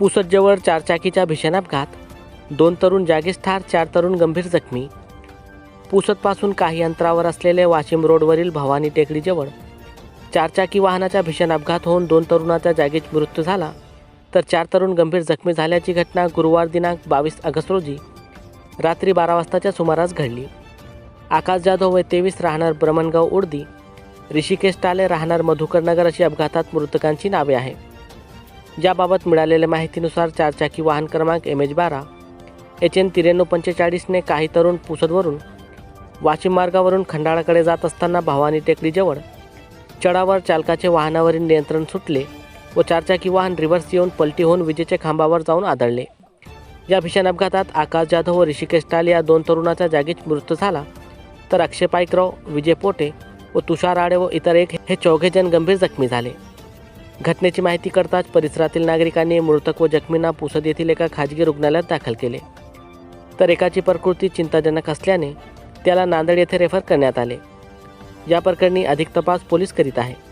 पुसदजवळ चारचाकीच्या भीषण अपघात दोन तरुण जागीच ठार चार तरुण गंभीर जखमी. पुसदपासून काही अंतरावर असलेले वाशिम रोडवरील भवानी टेकडीजवळ चारचाकी वाहनाचा भीषण अपघात होऊन दोन तरुणाचा जागीच मृत्यू झाला. तर चार तरुण गंभीर जखमी झाल्याची घटना गुरुवार दिनांक बावीस ऑगस्ट रोजी रात्री बारा वाजताच्या सुमारास घडली. आकाश जाधव वय तेवीस राहणार ब्रमणगाव उर्दी ऋषिकेश टाले राहणार मधुकरनगर अशी अपघातात मृतकांची नावे आहे याबाबत मिळालेल्या माहितीनुसार चारचाकी वाहन क्रमांक एम एच बारा एच एन त्र्याण्णव पंचेचाळीसने काही तरुण पुसदवरून वाशिम मार्गावरून खंडाळाकडे जात असताना भवानी टेकडीजवळ चढावर चालकाचे वाहनावरील नियंत्रण सुटले व चारचाकी वाहन रिव्हर्स येऊन पलटी होऊन विजेच्या खांबावर जाऊन आदळले. या भीषण अपघातात आकाश जाधव व ऋषिकेश टाल या दोन तरुणाचा जागीच मृत्यू झाला. तर अक्षय पाईकराव विजय पोटे व तुषार आडे व इतर एक हे चौघेजण गंभीर जखमी झाले. घटनेची माहिती करताच परिसरातील नागरिकांनी मृतक व जखमींना पुसद येथील एका खाजगी रुग्णालयात दाखल केले. तर एकाची प्रकृती चिंताजनक असल्याने त्याला नांदेड येथे रेफर करण्यात आले. या प्रकरणी अधिक तपास पोलीस करीत आहे.